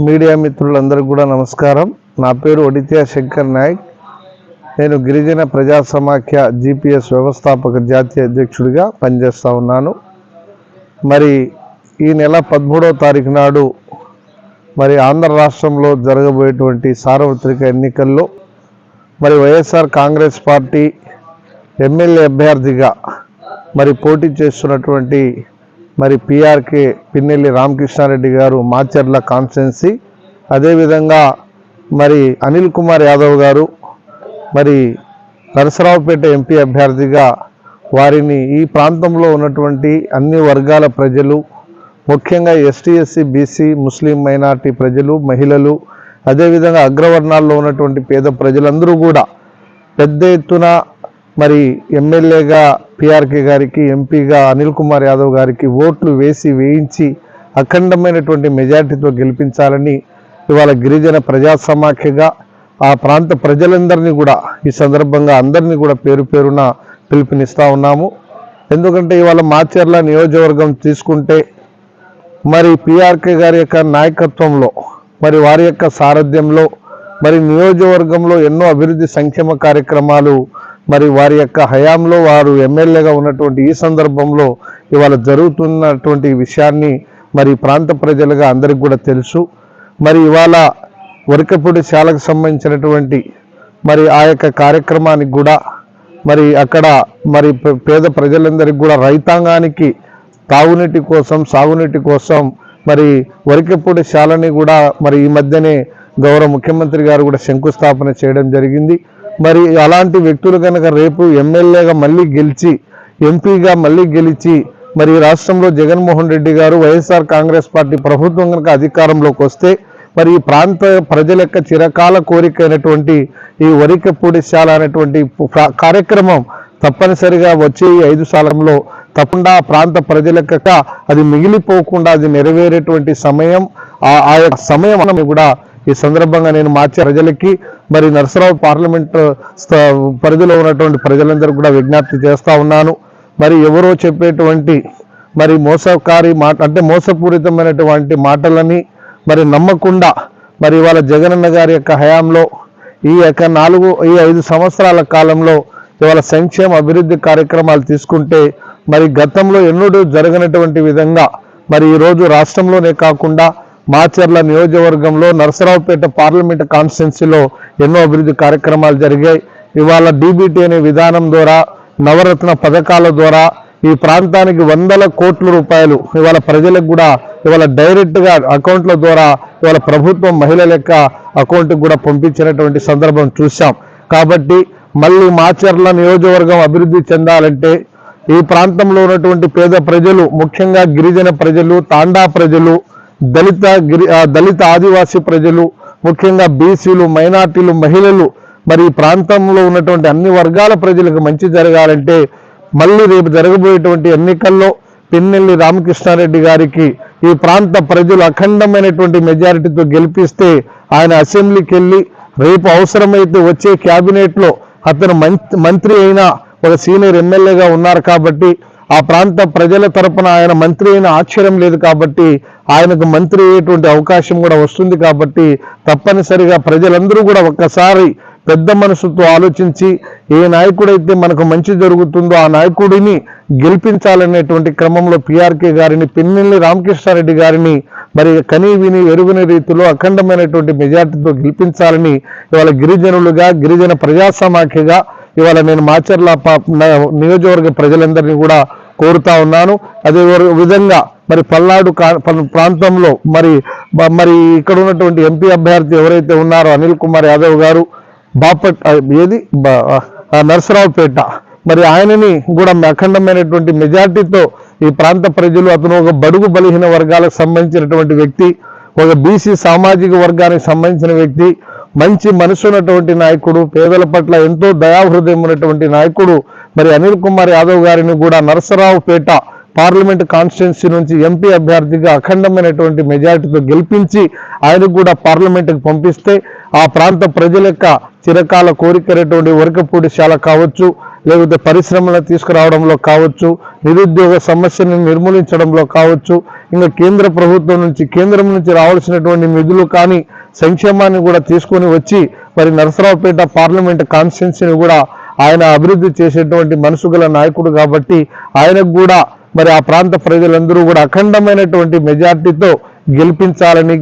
Media మిత్రులందరికీ కూడా నమస్కారం. నా పేరు ఒడిత్య శంకర్ నాయక్. నేను గిరిజన ప్రజా సమాఖ్య జిపిఎస్ వ్యవస్థాపక జాతీయ అధ్యక్షుడిగా పనిచేస్తూ ఉన్నాను. మరి ఈ నెల పదమూడవ తారీఖు నాడు మరి ఆంధ్ర రాష్ట్రంలో జరగబోయేటువంటి సార్వత్రిక ఎన్నికల్లో మరి వైఎస్ఆర్ కాంగ్రెస్ పార్టీ ఎమ్మెల్యే అభ్యర్థిగా మరి పోటీ చేస్తున్నటువంటి మరి పిఆర్కే పిన్నెల్లి రామకృష్ణారెడ్డి గారు మాచర్ల కాన్స్టెన్సీ. అదేవిధంగా మరి అనిల్ కుమార్ యాదవ్ గారు మరి నరసరావుపేట ఎంపీ అభ్యర్థిగా వారిని ఈ ప్రాంతంలో ఉన్నటువంటి అన్ని వర్గాల ప్రజలు ముఖ్యంగా ఎస్టీ ఎస్సీ బీసీ ముస్లిం మైనార్టీ ప్రజలు మహిళలు అదేవిధంగా అగ్రవర్ణాల్లో ఉన్నటువంటి పేద ప్రజలందరూ కూడా పెద్ద ఎత్తున మరి ఎమ్మెల్యేగా పిఆర్కే గారికి ఎంపీగా అనిల్ కుమార్ యాదవ్ గారికి ఓట్లు వేసి వేయించి అఖండమైనటువంటి మెజార్టీతో గెలిపించాలని ఇవాళ గిరిజన ప్రజా సమాఖ్యగా ఆ ప్రాంత ప్రజలందరినీ కూడా ఈ సందర్భంగా అందరినీ కూడా పేరు పేరున పిలుపునిస్తూ ఉన్నాము. ఎందుకంటే ఇవాళ మాచర్ల నియోజకవర్గం తీసుకుంటే మరి పిఆర్కే గారి యొక్క నాయకత్వంలో మరి వారి యొక్క సారథ్యంలో మరి నియోజకవర్గంలో ఎన్నో అభివృద్ధి సంక్షేమ కార్యక్రమాలు మరి వారి యొక్క హయాంలో వారు ఎమ్మెల్యేగా ఉన్నటువంటి ఈ సందర్భంలో ఇవాళ జరుగుతున్నటువంటి విషయాన్ని మరి ప్రాంత ప్రజలుగా అందరికి కూడా తెలుసు. మరి ఇవాళ వరకపూడి శాలకు సంబంధించినటువంటి మరి ఆ యొక్క కార్యక్రమానికి కూడా మరి అక్కడ మరి పే- పేద ప్రజలందరికీ కూడా రైతాంగానికి తాగునీటి కోసం సాగునీటి కోసం మరి వరికపూడి శాలని కూడా మరి ఈ మధ్యనే గౌరవ ముఖ్యమంత్రి గారు కూడా శంకుస్థాపన చేయడం జరిగింది. మరి అలాంటి వ్యక్తులు కనుక రేపు ఎమ్మెల్యేగా మళ్ళీ గెలిచి ఎంపీగా మళ్ళీ గెలిచి మరి రాష్ట్రంలో జగన్మోహన్ రెడ్డి గారు వైఎస్ఆర్ కాంగ్రెస్ పార్టీ ప్రభుత్వం కనుక అధికారంలోకి వస్తే మరి ఈ ప్రాంత ప్రజల యొక్క చిరకాల కోరిక అయినటువంటి ఈ వరికపూడిశాల అనేటువంటి కార్యక్రమం తప్పనిసరిగా వచ్చే ఈ ఐదు సాలంలో తప్పకుండా ఆ ప్రాంత ప్రజలకు అది మిగిలిపోకుండా అది నెరవేరేటువంటి సమయం ఆ ఆ యొక్క సమయం కూడా ఈ సందర్భంగా నేను మార్చే ప్రజలకి మరి నరసరావు పార్లమెంట్ పరిధిలో ఉన్నటువంటి ప్రజలందరూ కూడా విజ్ఞప్తి చేస్తా ఉన్నాను. మరి ఎవరో చెప్పేటువంటి మరి మోసకారి మాట అంటే మోసపూరితమైనటువంటి మాటలని మరి నమ్మకుండా మరి ఇవాళ జగనన్న గారి యొక్క హయాంలో ఈ యొక్క నాలుగు ఈ ఐదు సంవత్సరాల కాలంలో ఇవాళ సంక్షేమ అభివృద్ధి కార్యక్రమాలు తీసుకుంటే మరి గతంలో ఎన్నడూ జరగనటువంటి విధంగా మరి ఈరోజు రాష్ట్రంలోనే కాకుండా మాచర్ల నియోజకవర్గంలో నరసరావుపేట పార్లమెంట్ కాన్స్టిట్యున్సీలో ఎన్నో అభివృద్ధి కార్యక్రమాలు జరిగాయి. ఇవాళ డీబీటీ అనే విధానం ద్వారా నవరత్న పథకాల ద్వారా ఈ ప్రాంతానికి వందల కోట్ల రూపాయలు ఇవాళ ప్రజలకు కూడా ఇవాళ డైరెక్ట్గా అకౌంట్ల ద్వారా ఇవాళ ప్రభుత్వం మహిళల యొక్క అకౌంట్కి కూడా పంపించినటువంటి సందర్భం చూశాం. కాబట్టి మళ్ళీ మాచర్ల నియోజకవర్గం అభివృద్ధి చెందాలంటే ఈ ప్రాంతంలో ఉన్నటువంటి పేద ప్రజలు ముఖ్యంగా గిరిజన ప్రజలు తాండా ప్రజలు దళిత గిరి దళిత ఆదివాసీ ప్రజలు ముఖ్యంగా బీసీలు మైనార్టీలు మహిళలు మరి ఈ ప్రాంతంలో ఉన్నటువంటి అన్ని వర్గాల ప్రజలకు మంచి జరగాలంటే మళ్ళీ రేపు జరగబోయేటువంటి ఎన్నికల్లో పిన్నెల్లి రామకృష్ణారెడ్డి గారికి ఈ ప్రాంత ప్రజలు అఖండమైనటువంటి మెజారిటీతో గెలిపిస్తే ఆయన అసెంబ్లీకి వెళ్ళి రేపు అవసరమైతే వచ్చే క్యాబినెట్లో అతను మంత్రి అయినా ఒక సీనియర్ ఎమ్మెల్యేగా ఉన్నారు కాబట్టి ఆ ప్రాంత ప్రజల తరపున ఆయన మంత్రి అయిన ఆశ్చర్యం లేదు కాబట్టి ఆయనకు మంత్రి అయ్యేటువంటి అవకాశం కూడా వస్తుంది కాబట్టి తప్పనిసరిగా ప్రజలందరూ కూడా ఒక్కసారి పెద్ద మనసుతో ఆలోచించి ఏ నాయకుడైతే మనకు మంచి జరుగుతుందో ఆ నాయకుడిని గెలిపించాలనేటువంటి క్రమంలో పిఆర్కే గారిని పిన్నెల్లి రామకృష్ణారెడ్డి గారిని మరి కని విని ఎరుగని రీతిలో అఖండమైనటువంటి మెజార్టీతో గెలిపించాలని ఇవాళ గిరిజనులుగా గిరిజన ప్రజా సమాఖ్యగా ఇవాళ నేను మాచర్ల ప- నియోజకవర్గ ప్రజలందరినీ కూడా కోరుతా ఉన్నాను. అదే విధంగా మరి పల్నాడు కా- ప్రాంతంలో మరి మరి ఇక్కడ ఉన్నటువంటి ఎంపీ అభ్యర్థి ఎవరైతే ఉన్నారో అనిల్ కుమార్ యాదవ్ గారు బాపట్ ఏది? నరసరావుపేట. మరి ఆయనని కూడా అఖండమైనటువంటి మెజార్టీతో ఈ ప్రాంత ప్రజలు అతను ఒక బడుగు బలహీన వర్గాలకు సంబంధించినటువంటి వ్యక్తి ఒక బీసీ సామాజిక వర్గానికి సంబంధించిన వ్యక్తి మంచి మనసు ఉన్నటువంటి నాయకుడు పేదల పట్ల ఎంతో దయాహృదయం ఉన్నటువంటి నాయకుడు మరి అనిల్ కుమార్ యాదవ్ గారిని కూడా నరసరావుపేట పార్లమెంట్ కాన్స్టిట్యున్సీ నుంచి ఎంపీ అభ్యర్థిగా అఖండమైనటువంటి మెజారిటీతో గెలిపించి ఆయనకు కూడా పార్లమెంటుకు పంపిస్తే ఆ ప్రాంత ప్రజల యొక్క చిరకాల కోరికైనటువంటి వరకపూడి శాల కావచ్చు లేకపోతే పరిశ్రమలను తీసుకురావడంలో కావచ్చు నిరుద్యోగ సమస్యను నిర్మూలించడంలో కావచ్చు ఇంకా కేంద్ర ప్రభుత్వం నుంచి కేంద్రం నుంచి రావాల్సినటువంటి నిధులు కానీ సంక్షేమాన్ని కూడా తీసుకొని వచ్చి మరి నరసరావుపేట పార్లమెంట్ కాన్స్టిట్యున్సీని కూడా ఆయన అభివృద్ధి చేసేటువంటి మనసు గల నాయకుడు కాబట్టి ఆయనకు కూడా మరి ఆ ప్రాంత ప్రజలందరూ కూడా అఖండమైనటువంటి మెజార్టీతో గెలిపించాలని